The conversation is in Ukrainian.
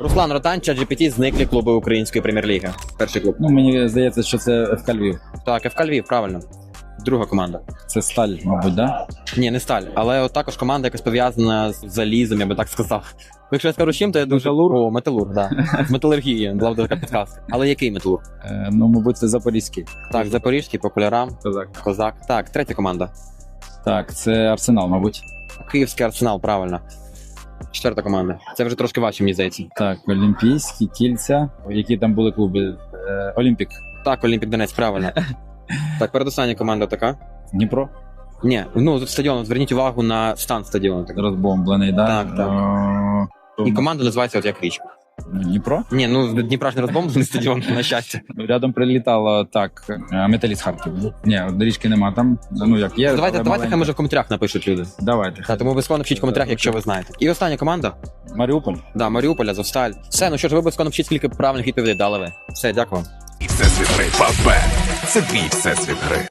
Руслан Ротан, ChatGPT, зниклі клуби української прем'єр-ліги. Перший клуб. Ну, мені здається, що це ФК Львів. Так, ФК Львів, правильно. Друга команда. Це сталь, мабуть, да? Ні, не сталь, але от також команда якась пов'язана з залізом, я би так сказав. Якщо я скажу чим, то я дуже Металург? О, металург, да. З металургії, була б така підказка. Але який металург? Е, ну, мабуть, це Запорізький. Так, запорізький, по кольорам, Козак. козак. Так, третя команда. Так, це Арсенал, мабуть. Київський арсенал, правильно. Четверта команда. Це вже трошки важче, мені здається. Так, Олімпійські, кільця. Які там були клуби? Е, Олімпік. Так, Олімпік Донець, правильно. Так, передостання команда така. Дніпро. Ні, ну стадіон, зверніть увагу на стан стадіону. Так. Розбомблений, да? Так, так. Е, І команда називається от як річка. Дніпро. Ні, ну Дніпра ж не розбомблений стадіон, на щастя. Рядом прилітало так. е, Металіст Харків. Ні, річки нема там. Ну як є. Давайте, але давайте хай маленька. може в коментарях напишуть люди. Давайте. Та, тому обов'язково напишіть в коментарях, якщо ви знаєте. І остання команда. Маріуполь. Да, Маріуполь, Азовсталь. Все, ну що ж, ви обов'язково напишіть, скільки правильних відповідей дали ви. Все, дякую. Всесвіт гри. Фавбет. Це твій всесвіт гри.